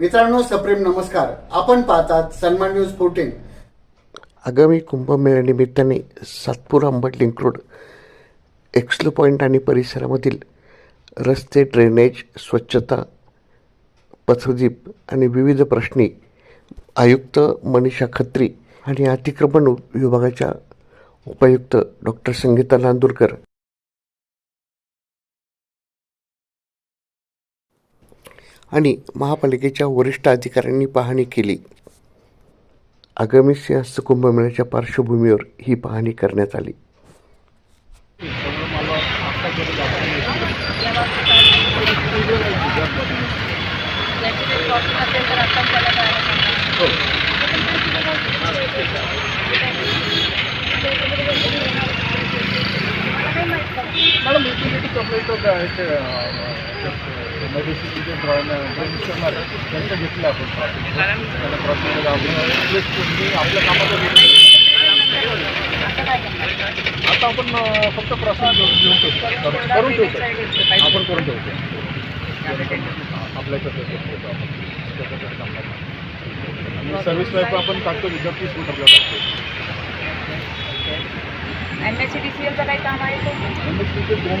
मित्रांनो सप्रेम नमस्कार. आपण पाहतात सन्मान न्यूज फोर्टीन. आगामी कुंभमेळ्यानिमित्ताने Satpur Ambad link road XLO point आणि परिसरामधील रस्ते ड्रेनेज स्वच्छता पथदीप आणि विविध प्रश्नी आयुक्त मनीषा खत्री आणि अतिक्रमण विभागाच्या उपायुक्त डॉक्टर संगीता नांदूरकर आणि महापालिकेच्या वरिष्ठ अधिकाऱ्यांनी पाहणी केली. आगामी सिंहस्थ कुंभमेळ्याच्या पार्श्वभूमीवर ही पाहणी करण्यात आली. मॅडम युटिलिटी कंप्लेंट मेडिसिन जे ड्रेनेज करणार आहे त्यांचं घेतलं आपण त्यांना प्रॉब्लेम आपल्या कामाचं आता आपण फक्त क्रॉसिंग घेऊन ठेवतो करून ठेवतो आपण करून ठेवतो आपल्या आणि सर्व्हिस लाईफ आपण टाकतो. विद्यार्थी स्कूटरला टाकतो. M S C D C एलचं काही काम आहे का? एमएससीचे दोन